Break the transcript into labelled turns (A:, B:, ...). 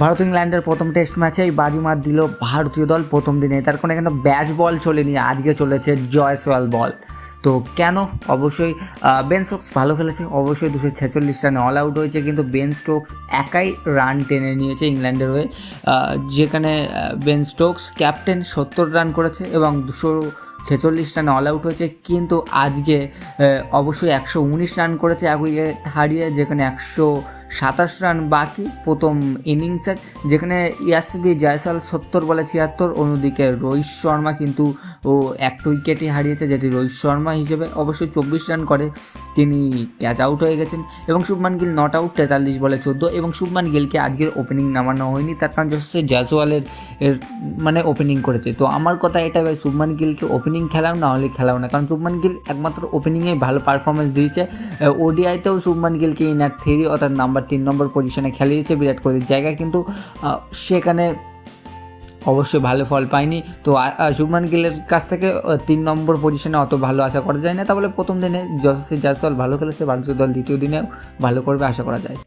A: ভারত ইংল্যান্ডের প্রথম টেস্ট ম্যাচেই বাজিমাত দিল ভারতীয় দল প্রথম দিনে। তার কোনো এখানে ব্যাচ বল চলেনি, আজকে চলেছে জয়সওয়াল বল। তো কেন? অবশ্যই বেন স্টোকস ভালো খেলেছে, অবশ্যই দুশো ছেচল্লিশ রানে অল আউট হয়েছে, কিন্তু বেন স্টোকস একাই রান টেনে নিয়েছে ইংল্যান্ডের হয়ে। যেখানে বেন স্টোকস ক্যাপ্টেন সত্তর রান করেছে এবং দুশো ছেচল্লিশ রানে অল আউট হয়েছে, কিন্তু আজকে অবশ্যই একশো উনিশ রান করেছে এক উইকেট হারিয়ে, যেখানে একশো সাতাশ রান বাকি প্রথম ইনিংসের যেখানে ইয়াসবি জয়সাল সত্তর বলে ছিয়াত্তর, অন্যদিকে রোহিত শর্মা কিন্তু, ও একটা উইকেটই হারিয়েছে, যেটি রোহিত শর্মা হিসেবে অবশ্যই চব্বিশ রান করে, তিনি ক্যাচ আউট হয়ে গেছেন। এবং শুভমান গিল নট আউট তেতাল্লিশ বলে চোদ্দ, এবং শুভমান গিলকে আজকের ওপেনিং নামানো হয়নি, তার কারণ জয়সওয়ালের মানে ওপেনিং করেছে। তো আমার কথা এটা ভাই, শুভমান গিলকে ওপেনিং খেলাও, না হলে খেলাও না। কারণ শুভমান গিল একমাত্র ওপেনিংয়ে ভালো পারফরমেন্স দিয়েছে। ওডিআইতেও শুভমান গিলকে ইনার থ্রি অর্থাৎ নাম্বার তিন নম্বর পজিশনে খেলিয়েছে বিরাট কোহলির জায়গায়। কিন্তু সেখানে অবশ্যই ভালো ফল পায়নি। তো শুভমান গিলের কাছ থেকে তিন নম্বর পজিশনে অত ভালো আশা করা যায় না। তাহলে প্রথম দিনে যশস্বী জয়সওয়াল ভালো খেলেছে ভারতীয় দল দ্বিতীয় দিনেও ভালো করবে, আশা করা যায়।